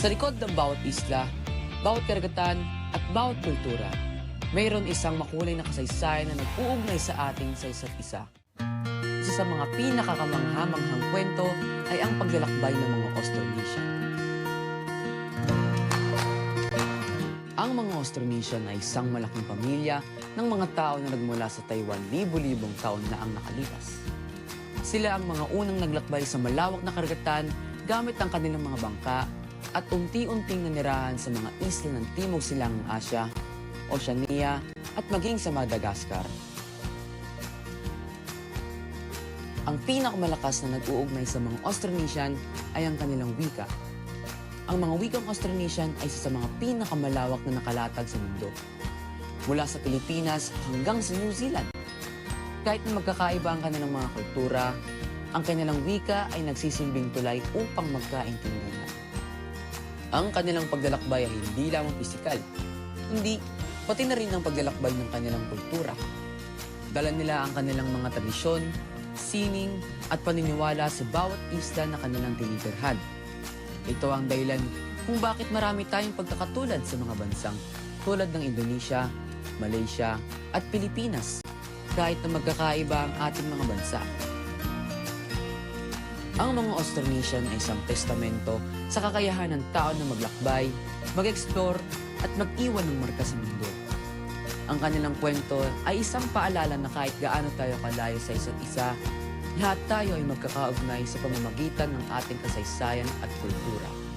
Sa likod ng bawat isla, bawat karagatan at bawat kultura, mayroon isang makulay na kasaysayan na nag-uugnay sa ating sa isa't isa. Isa sa mga pinakakamanghamanghang kwento ay ang paglalakbay ng mga Austronesian. Ang mga Austronesian ay isang malaking pamilya ng mga tao na nagmula sa Taiwan libo-libong taon na ang nakalipas. Sila ang mga unang naglakbay sa malawak na karagatan gamit ang kanilang mga bangka at unti-unting nanirahan sa mga isla ng Timog Silangang Asya, Oceania at maging sa Madagascar. Ang pinakamalakas na nag-uugnay sa mga Austronesian ay ang kanilang wika. Ang mga wikang Austronesian ay isa sa mga pinakamalawak na nakalatag sa mundo. Mula sa Pilipinas hanggang sa New Zealand. Kahit na magkakaiba ang kanilang mga kultura, ang kanilang wika ay nagsisilbing tulay upang magkaintindihan. Ang kanilang paglalakbay ay hindi lamang pisikal, hindi, pati na rin ang paglalakbay ng kanilang kultura. Dala nila ang kanilang mga tradisyon, sining at paniniwala sa bawat isla na kanilang tinitirhan. Ito ang dahilan kung bakit marami tayong pagkakatulad sa mga bansang tulad ng Indonesia, Malaysia at Pilipinas kahit na magkakaiba ang ating mga bansa. Ang mga Austronesian ay isang testamento sa kakayahan ng tao na maglakbay, mag-explore at mag-iwan ng marka sa mundo. Ang kanilang kwento ay isang paalala na kahit gaano tayo kalayo sa isa't isa, lahat tayo ay magkakaugnay sa pamamagitan ng ating kasaysayan at kultura.